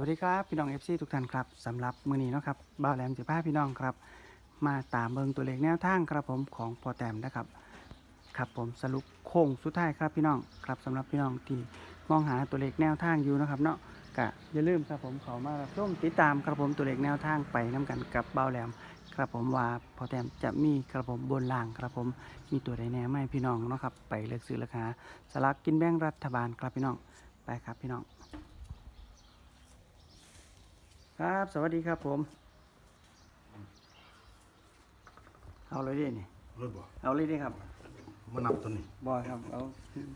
วัสดีครับ พี่น้อง FC ทุกท่านครับสำหรับมือนี้เนาะครับบ่าแหลมจะพาพี่น้องครับ มาตามเบิงตัวเลขแนวทางครับผมของพอแต้มนะครับครับผมสรุปโค้งสุดท้ายครับพี่น้องครับสำหรับพี่น้องที่มองหาตัวเลขแนวทางอยู่นะครับเนาะก็อย่าลืมครับผมเขามารับชมติดตามครับผมตัวเลขแนวทางไปน้กันกับบ่าแหลมครับผมว่าพอแต้มจะมีครับผมบนล่างครับผมมีตัวใดแน่ไหมพี่น้องเนาะครับไปเลือกซื้อราคาสลากกินแบ่งรัฐบาลครับพี่น้องไปครับพี่น้อง ครับ สวัสดีครับผม เอาเลยดินี่รถบ่เอาเลยดิครับมานับตัวนี้บอยครับเอา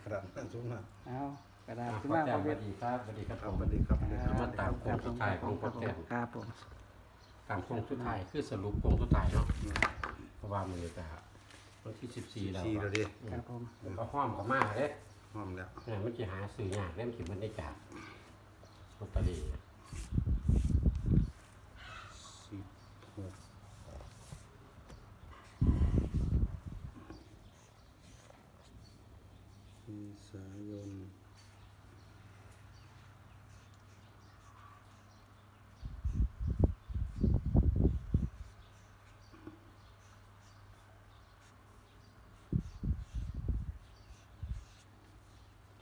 กระดาษแป้งสูงนะเอากระดาษอ่าขึ้นพ่อมาแต้เอามสเบ็วัดสดีครับสวัสดีครับคผรับมสวัสดีครับามาตามโค้งสุดท้ายของพ่อแต้มครับผมตามโค้งสุดท้ายคือสรุปโค้งสุดท้ายเนาะเพราะว่ามือจะวันที่สิบสี่แล้วสี่แล้วดิครับผมผมก็ห้อมกับมาเด้พร้อมแล้วเนี่ยมันจะหาสื่อยากเล่มขีมันได้จากลอตเตอรี่ สิบหกเมษายน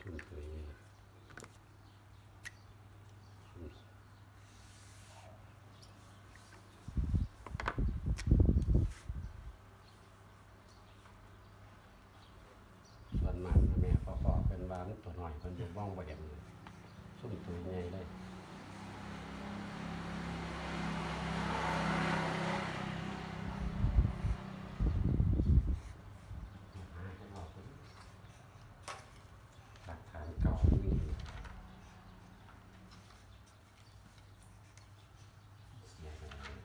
ชุมเคยส่วนมากแม่พ่อพ่อเป็นบ้า นตัวหน่อยคนอยู่บ้องบ่เห็นสุ่มตัวใหญ่เลย หาให้ออกเลยหลักฐานเก่ามีเสียไปแล้ว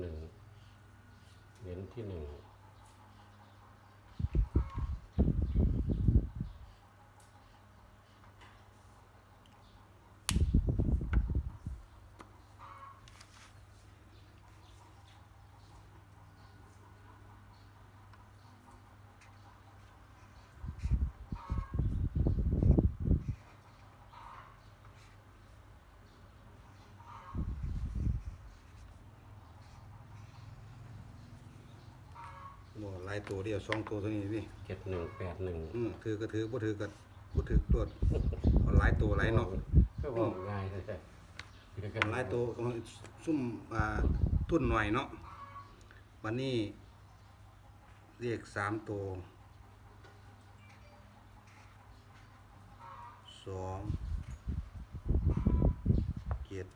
หนึ่งเน้นที่หนึ่ง บ่หลายตัวเดียวสองตัวเท่านี้นี่เจ็ดหนึ่งแปดหนึ่งอืมถือก็ถือบ่ถือก็บ่ถือตรวจเอาหลายตัวหลายเนาะก็บอกง่ายเลยใช่เอาหลายตัวก็ซุ่มอ่าทุนหน่อยเนาะวันนี้เรียกสามตัวสองเจ็ด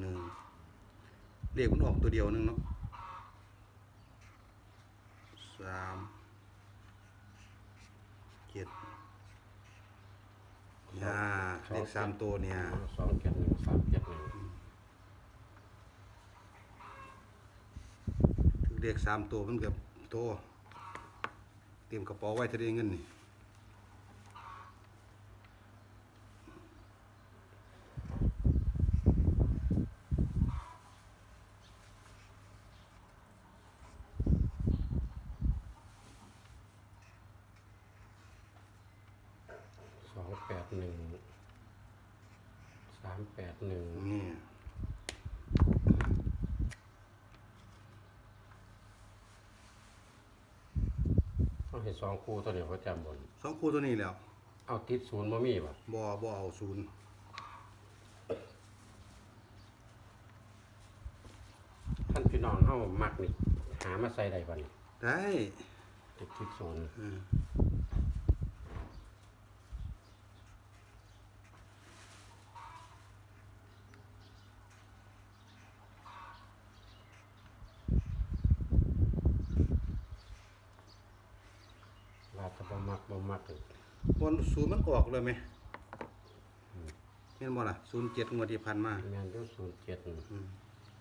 หนึ่งเรียกมันออกตัวเดียวหนึงเนาะสามเจ็ดอ่าเล ขสามตัวเนี่ยสองเจ็ดหนึ่งสามเจ็ดหนึ่งถึงเลขสามตัวมันกับโตเตรียมกระเป๋าไว้ถ้าได้เงินนี่สองแปดหนึ่ง สามแปดหนึ่งนี่เห็นสองคู่ตัวนี้เขาจำบน สองคู่ตัวนี้แล้วเอาติดศูนย์บ่มีบ่บ่บ่เอาศูนย์ท่านพี่น้องเฮามักนี่หามาใส่ได้บ่นี่ได้ติดติดศูนย์ เออ ว่าถ้า บ่มักบ่มักนี่บนศูนย์มันออกเลยไหมเห็นบ่ล่ะศูนย์เจ็ดงวดที่ผ่านมาแม่นอยู่ศูนย์เจ็ดนี่อืม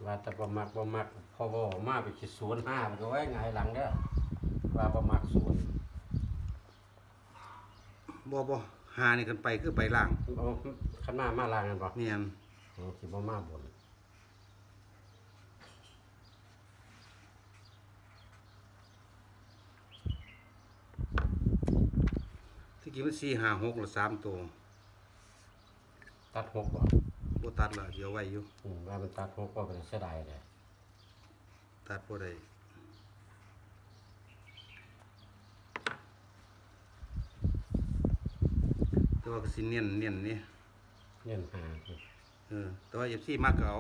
ว่าแต่บ่มักบ่มักพอบ่มาไปคิดศูนย์ห้ามันก็ไว้ไงายหลังเด้อว่าบ่มักศูนย์บ่บ่หานี่กันไปคือไปล่างเอาคันมามาลางกันบ่เนียนอ๋อสิบ่มาบน กี่มันสี่ห้าหกหรือสามตัวตัดหกบ่บ่ตัดละเดี๋ยวไว้อยู่อืมว่ามันตัดหกก็เป็นเสียดายเลยตัดบ่ได้แต่ว่าก็สิเนียนเนียนนี่ เงินหาสิเออแต่ว่า FC มากก็เอา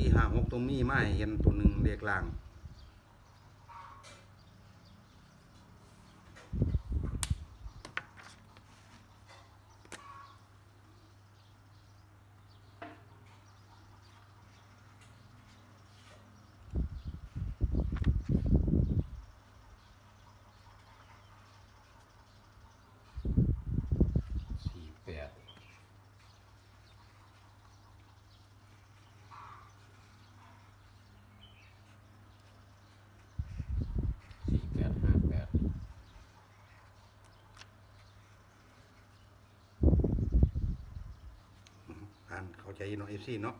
สี่ห้าหกตรงมีไม้เห็นตัวหนึ่งเรียกลาง สี่แปดสี่แปดห้าแปด อ่านเข้าใจเนาะ FC เนาะ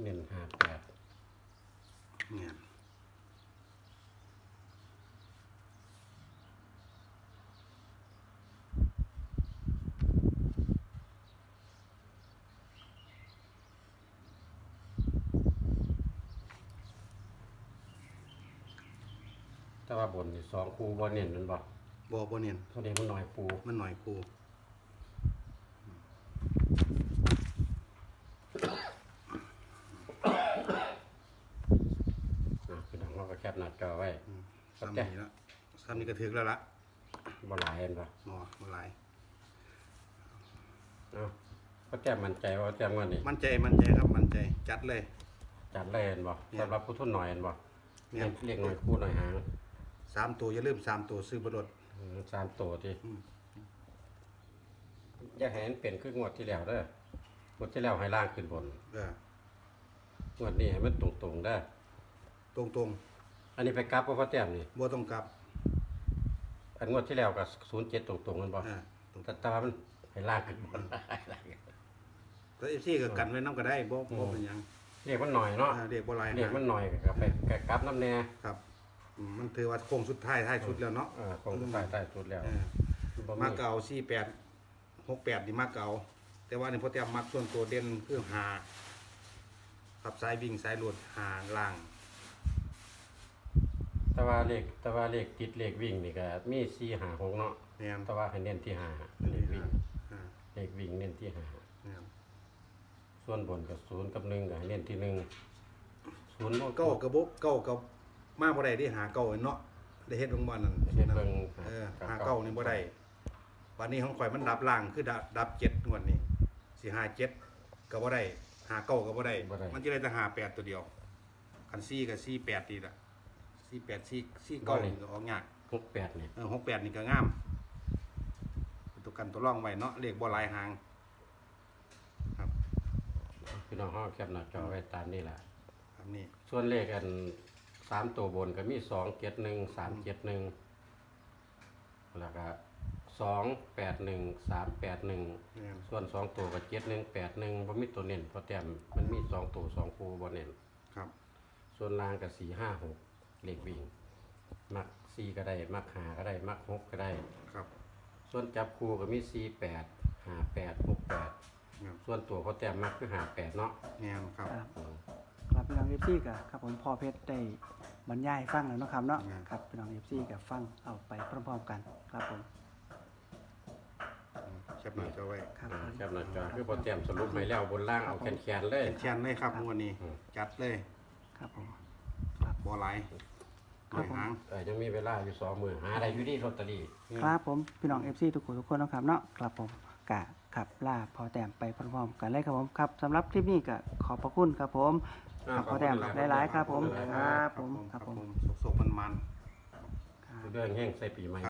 เงินห้าแปด เนี่ย แต่ว่าบนนี่สองคู่บ่เน้นมันบ่บ่บ่เนียนเท่านี้มันน้อยคู่มันหน่อยครูอะพี่น้องเราก็แคปหน้าจอไว้ซ้ำนี่ละซ้ำนี่ก็ถึกแล้วละบ่หลายเห็นบ่หมอมาหลาย เอ้าก็แจ้มั่นใจว่าแจ้งว่านี่มั่นใจมั่นใจครับมั่นใจจัดเลย จัดเลยเห็นบ่เนี่ย สำหรับผู้ทุนหน่อยเห็นบ่เนี่ย เรียกหน่อยคู่หน่อยหาง สามตัวอย่าลืมสามตัวซื้อบรถอืมสามตัวที่อืมอย่าให้มันเป็นคืองวดที่แล้วเด้องวดที่แล้วให้ล่างขึ้นบนเอองวดนี้ให้มันตรงๆเด้อตรงตรงอันนี้ไปกลับบ่พอแต้มนี่ๆบ่ต้องกลับอันงวดที่แล้วก็07ตรงๆกันบ่อ่าตรงแต่แต่ว่ามันให้ล่างขึ้นบนแต่เอฟซีก็กันไว้น้ำก็ได้บ่บ่เป็นหยังเรียกมันหน่อยเนาะอ่าเด็กบ่หลายเรียกมันหน่อยก็ไปก็กลับน้ำแน่ ครับ อืมมันถือว่าโค้งสุดท้ายท้ายสุดแล้วเนาะ เออคงใต้ใต้สุดแล้วเออ บ่มาเก่าสี่แปดหกแปดนี่มาเก่าแต่ว่านี่พอเตรียมมักส่วนตัวเด่นคือหาขับสายวิ่งสายหลุดหาล่าง แต่ว่าเลขแต่ว่าเลขติดเลขวิ่งนี่ก็มี4 5 6เนาะแม่น แต่ว่าให้เน้นที่ห้าเลขวิ่งอ่าเลขวิ่งเน้นที่ห้าแม่นส่วนบนกับศูนย์กับหนึ่งก็ให้เน้นที่หนึ่งศูนย์บ่เก้ากระบอกเก้ากับ มาบ่ได้ที่หาเก้าเนาะได้เฮ็ดลงบ่นั่นเฮ็ดเบิ่งเออหาเก้านี่บ่ได้วันนี้ของข่อยมันดับล่างคือดับดับเจ็ดงวดนี้สิหาเจ็ดก็บ่ได้หาเก้าก็บ่ได้บ่ได้ มันจะได้แต่หาแปดตัวเดียวคันซี่กับซี่แปดนี่ล่ะซี่แปดซี่ซี่เก้านี่ก็ออกยากหกแปดนี่เออหกแปดนี่ก็งามเป็นตัวกันตัวร่องไว้เนาะเลขบ่หลายหางครับพี่น้องห้องแคปหน้าจอไว้ตามนี่แหละครับนี่ส่วนเลขอัน สามตัวบนก็มีสองเจ็ดหนึ่งสามเจ็ดหนึ่งแล้วก็สองแปดหนึ่งสามแปดหนึ่งแม่นส่วนสองตัวกับเจ็ดหนึ่งแปดหนึ่งบ่มีตัวเน้นเพราะแต้มมันมีสองตัวสองคู่บ่เน้นครับ ส่วนล่างกับสี่ห้าหกเลขวิ่ง มักสี่ก็ได้ มักหาก็ได้ มักหกก็ได้ ครับส่วนจับคู่ก็มีสี่แปดหาแปดหกแปดครับส่วนตัวเขาแต้มมักคือหาแปดเนาะแม่นครับ ครับครับ พี่น้องเอฟซีกับครับผมพ่อเพชรได้บรรยายฟังแล้วเนาะครับเนาะอืมครับพี่น้องเอฟซีกับฟังเอาไปพร้อมๆกันครับผม แคปหน้าจอไว้ครับอ่าแคบหน้าจอคือพอแต้มสรุปไปแล้วบนล่างเอาแขนๆเลยแคนเลยครับงวดนี้ อืม จัดเลยครับผมครับบ่หลายหน่อยหาง เออยังมีเวลาอยู่สองมือหาได้อยู่ดีลอตเตอรี่ ครับผมพี่น้องเอฟซีทุกคนทุกคนเนาะครับเนาะครับผมกะขับล่าพอแต้มไปพร้อมๆกันเลยครับผมครับสำหรับคลิปนี้ก็ขอบพระคุณครับผม ครับพอแต้มหลายๆครับผมครับผมครับผมสุกๆมันๆ ครับ เรื่องแห้งใส่ปีใหม่